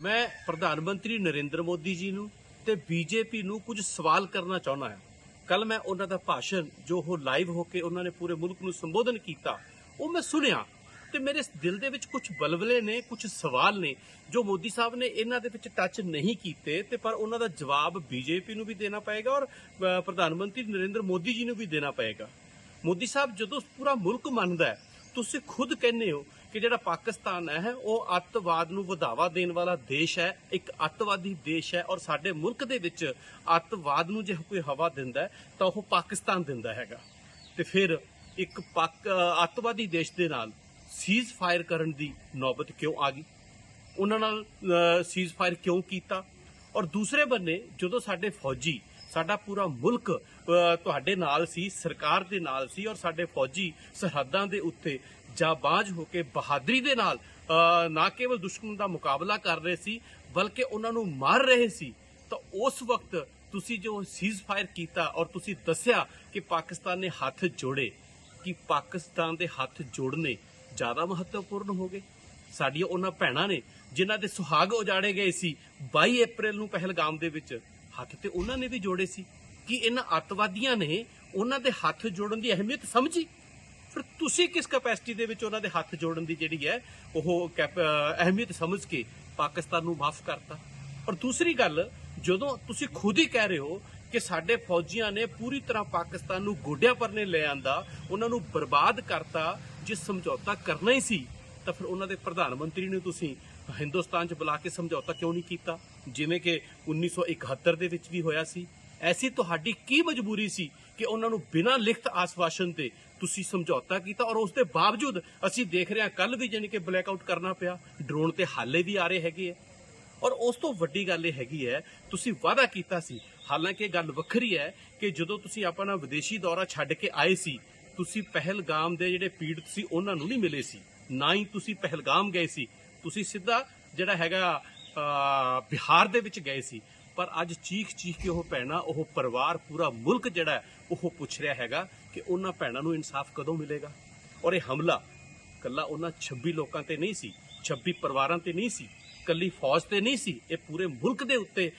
ਮੈਂ ਪ੍ਰਧਾਨ ਮੰਤਰੀ ਨਰਿੰਦਰ ਮੋਦੀ ਜੀ ਨੂੰ ਤੇ ਬੀਜੇਪੀ ਨੂੰ ਕੁਝ ਸਵਾਲ ਕਰਨਾ ਚਾਹੁੰਦਾ ਹਾਂ। ਕੱਲ ਮੈਂ ਉਹਨਾਂ ਦਾ ਭਾਸ਼ਣ, ਜੋ ਉਹ ਲਾਈਵ ਹੋ ਕੇ ਉਹਨਾਂ ਨੇ ਪੂਰੇ ਮੁਲਕ ਨੂੰ ਸੰਬੋਧਨ ਕੀਤਾ, ਉਹ ਮੈਂ ਸੁਣਿਆ ਤੇ ਮੇਰੇ ਦਿਲ ਦੇ ਵਿੱਚ ਕੁਝ ਬਲਬਲੇ ਨੇ, ਕੁਝ ਸਵਾਲ ਨੇ, ਜੋ ਮੋਦੀ ਸਾਹਿਬ ਨੇ ਇਹਨਾਂ ਦੇ ਵਿੱਚ ਟੱਚ ਨਹੀਂ ਕੀਤੇ ਤੇ ਪਰ ਉਹਨਾਂ ਦਾ ਜਵਾਬ ਬੀਜੇਪੀ ਨੂੰ ਵੀ ਦੇਣਾ ਪਏਗਾ ਔਰ ਪ੍ਰਧਾਨ ਮੰਤਰੀ ਨਰਿੰਦਰ ਮੋਦੀ ਜੀ ਨੂੰ ਵੀ ਦੇਣਾ ਪਏਗਾ। ਮੋਦੀ ਸਾਹਿਬ ਜਦੋਂ ਪੂਰਾ ਮੁਲਕ ਮੰਨਦਾ ਹੈ ਤੁਸੀਂ ਖੁਦ ਕਹਿੰਦੇ ਹੋ ਕਿ ਜਿਹੜਾ ਪਾਕਿਸਤਾਨ ਹੈ, ਉਹ ਅੱਤਵਾਦ ਨੂੰ ਵਧਾਵਾ ਦੇਣ ਵਾਲਾ ਦੇਸ਼ ਹੈ, ਇੱਕ ਅੱਤਵਾਦੀ ਦੇਸ਼ ਹੈ ਔਰ ਸਾਡੇ ਮੁਲਕ ਦੇ ਵਿੱਚ ਅੱਤਵਾਦ ਨੂੰ ਜੇ ਕੋਈ ਹਵਾ ਦਿੰਦਾ ਤਾਂ ਉਹ ਪਾਕਿਸਤਾਨ ਦਿੰਦਾ ਹੈਗਾ। ਤੇ ਫਿਰ ਇੱਕ ਪਾਕ, ਅੱਤਵਾਦੀ ਦੇਸ਼ ਦੇ ਨਾਲ ਸੀਜ਼ ਫਾਇਰ ਕਰਨ ਦੀ ਨੌਬਤ ਕਿਉਂ ਆ ਗਈ? ਉਹਨਾਂ ਨਾਲ ਸੀਜ਼ ਫਾਇਰ ਕਿਉਂ ਕੀਤਾ? ਔਰ ਦੂਸਰੇ ਬੰਨੇ, ਜਦੋਂ ਸਾਡੇ ਫੌਜੀ ਸਾਡਾ ਪੂਰਾ ਮੁਲਕ ਤੁਹਾਡੇ ਨਾਲ ਸੀ, ਸਰਕਾਰ ਦੇ ਨਾਲ ਸੀ ਔਰ ਸਾਡੇ ਫੌਜੀ ਸਰਹੱਦਾਂ ਦੇ ਉੱਤੇ ਜਾਬਾਜ਼ ਹੋ ਕੇ ਬਹਾਦਰੀ ਦੇ ਨਾਲ ਨਾ ਕੇਵਲ ਦੁਸ਼ਮਣ ਦਾ ਮੁਕਾਬਲਾ ਕਰ ਰਹੇ ਸੀ, ਬਲਕਿ ਉਹਨਾਂ ਨੂੰ ਮਾਰ ਰਹੇ ਸੀ। ਤਾਂ ਉਸ ਵਕਤ ਤੁਸੀਂ ਜੋ ਸੀਜ਼ ਫਾਇਰ ਕੀਤਾ ਔਰ ਤੁਸੀਂ ਦੱਸਿਆ ਕਿ ਪਾਕਿਸਤਾਨ ਨੇ ਹੱਥ ਜੋੜੇ, ਕਿ ਪਾਕਿਸਤਾਨ ਦੇ ਹੱਥ ਜੋੜਨੇ ਜ਼ਿਆਦਾ ਮਹੱਤਵਪੂਰਨ ਹੋ ਗਏ। ਸਾਡੀਆਂ ਉਹਨਾਂ ਭੈਣਾਂ ਨੇ, ਜਿਨ੍ਹਾਂ ਦੇ ਸੁਹਾਗ ਉਜਾੜੇ ਗਏ ਸੀ 22 ਅਪ੍ਰੈਲ ਨੂੰ ਪਹਿਲਗਾਮ ਦੇ ਵਿੱਚ ਹੱਥ ਤੇ ਉਹਨਾਂ ਨੇ ਵੀ ਜੋੜੇ ਸੀ ਕਿ ਇਹਨਾਂ ਅੱਤਵਾਦੀਆਂ ਨੇ ਉਹਨਾਂ ਦੇ ਹੱਥ ਜੋੜਨ ਦੀ ਅਹਿਮੀਅਤ ਸਮਝੀ। ਫਿਰ ਤੁਸੀਂ ਕਿਸ ਕੈਪੈਸਿਟੀ ਦੇ ਵਿੱਚ ਉਹਨਾਂ ਦੇ ਹੱਥ ਜੋੜਨ ਦੀ ਜਿਹੜੀ ਹੈ, ਉਹ ਕੈਪ- ਅਹਿਮੀਅਤ ਸਮਝ ਕੇ ਪਾਕਿਸਤਾਨ ਨੂੰ ਮਾਫ ਕਰਤਾ? ਔਰ ਦੂਸਰੀ ਗੱਲ, ਜਦੋਂ ਤੁਸੀਂ ਖੁਦ ਹੀ ਕਹਿ ਰਹੇ ਹੋ ਕਿ ਸਾਡੇ ਫੌਜੀਆਂ ਨੇ ਪੂਰੀ ਤਰ੍ਹਾਂ ਪਾਕਿਸਤਾਨ ਨੂੰ ਗੋਡਿਆਂ ਪਰਨੇ ਲੈ ਆਂਦਾ, ਉਹਨਾਂ ਨੂੰ ਬਰਬਾਦ ਕਰਤਾ ਜੇ ਸਮਝੌਤਾ ਕਰਨਾ ਹੀ ਸੀ, ਤਾਂ ਫਿਰ ਉਹਨਾਂ ਦੇ ਪ੍ਰਧਾਨ ਮੰਤਰੀ ਨੂੰ ਤੁਸੀਂ ਹਿੰਦੁਸਤਾਨ 'ਚ ਬੁਲਾ ਕੇ ਸਮਝੌਤਾ ਕਿਉਂ ਨਹੀਂ ਕੀਤਾ? ਜਿਵੇਂ ਕਿ 1971 ਦੇ ਵਿੱਚ ਵੀ ਹੋਇਆ ਸੀ। ਐਸੀ ਤੁਹਾਡੀ ਕੀ ਮਜਬੂਰੀ ਸੀ ਕਿ ਉਹਨਾਂ ਨੂੰ ਬਿਨਾਂ ਲਿਖਤ ਆਸਵਾਸ਼ਨ ਤੇ ਤੁਸੀਂ ਸਮਝੌਤਾ ਕੀਤਾ ਔਰ ਉਸ ਦੇ ਬਾਵਜੂਦ ਅਸੀਂ ਦੇਖ ਰਹੇ ਹਾਂ ਕੱਲ ਵੀ ਜਾਣੀ ਕਿ ਬਲੈਕ ਆਊਟ ਕਰਨਾ ਪਿਆ। ਡਰੋਨ ਤੇ ਹਾਲੇ ਵੀ ਆ ਰਹੇ ਹੈਗੇ ਆ। ਔਰ ਉਸ ਤੋਂ ਵੱਡੀ ਗੱਲ ਇਹ ਹੈਗੀ ਹੈ, ਤੁਸੀਂ ਵਾਅਦਾ ਕੀਤਾ ਸੀ। ਹਾਲਾਂਕਿ ਇਹ ਗੱਲ ਵੱਖਰੀ ਹੈ ਕਿ ਜਦੋਂ ਤੁਸੀਂ ਆਪਣਾ ਵਿਦੇਸ਼ੀ ਦੌਰਾ ਛੱਡ ਕੇ ਆਏ ਸੀ, ਤੁਸੀਂ ਪਹਿਲਗਾਮ ਦੇ ਜਿਹੜੇ ਪੀੜਤ ਸੀ, ਉਹਨਾਂ ਨੂੰ ਨਹੀਂ ਮਿਲੇ ਸੀ। ਨਾ ਹੀ ਤੁਸੀਂ ਪਹਿਲਗਾਮ ਗਏ ਸੀ। ਤੁਸੀਂ ਸਿੱਧਾ ਜਿਹੜਾ ਹੈਗਾ ਬਿਹਾਰ ਦੇ ਵਿੱਚ ਗਏ ਸੀ, ਪਰ ਅੱਜ ਚੀਖ ਚੀਖ ਕੇ ਉਹ ਭੈਣਾਂ, ਉਹ ਪਰਿਵਾਰ ਪੂਰਾ ਮੁਲਕ ਜਿਹੜਾ ਉਹ ਪੁੱਛ ਰਿਹਾ ਹੈਗਾ ਕਿ ਉਹਨਾਂ ਭੈਣਾਂ ਨੂੰ ਇਨਸਾਫ ਕਦੋਂ ਮਿਲੇਗਾ? ਔਰ ਇਹ ਹਮਲਾ ਕੱਲਾ ਉਹਨਾਂ 26 ਲੋਕਾਂ ਤੇ ਨਹੀਂ ਸੀ 26 ਪਰਿਵਾਰਾਂ ਤੇ ਨਹੀਂ ਸੀ, ਕੱਲੀ ਫੌਜ ਤੇ ਨਹੀਂ ਸੀ, ਇਹ ਪੂਰੇ ਮੁਲਕ ਦੇ ਉੱਤੇ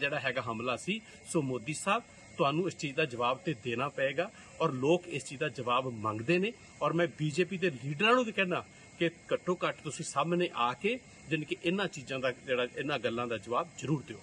ਜਿਹੜਾ ਹੈਗਾ ਹਮਲਾ ਸੀ। ਸੋ ਮੋਦੀ ਸਾਹਿਬ, ਤੁਹਾਨੂੰ ਇਸ ਚੀਜ਼ ਦਾ ਜਵਾਬ ਤੇ ਦੇਣਾ ਪਏਗਾ ਔਰ ਲੋਕ ਇਸ ਚੀਜ਼ ਦਾ ਜਵਾਬ ਮੰਗਦੇ ਨੇ ਔਰ ਮੈਂ ਬੀਜੇਪੀ ਦੇ ਲੀਡਰਾਂ ਨੂੰ ਵੀ ਕਹਿਣਾ ਕਿ ਘੱਟੋ ਘੱਟ ਤੁਸੀਂ ਸਾਹਮਣੇ ਆ ਕੇ ਜਾਣੀ ਕਿ ਇਹਨਾਂ ਚੀਜ਼ਾਂ ਦਾ ਜਿਹੜਾ ਇਹਨਾਂ ਗੱਲਾਂ ਦਾ ਜਵਾਬ ਜ਼ਰੂਰ ਦਿਓ।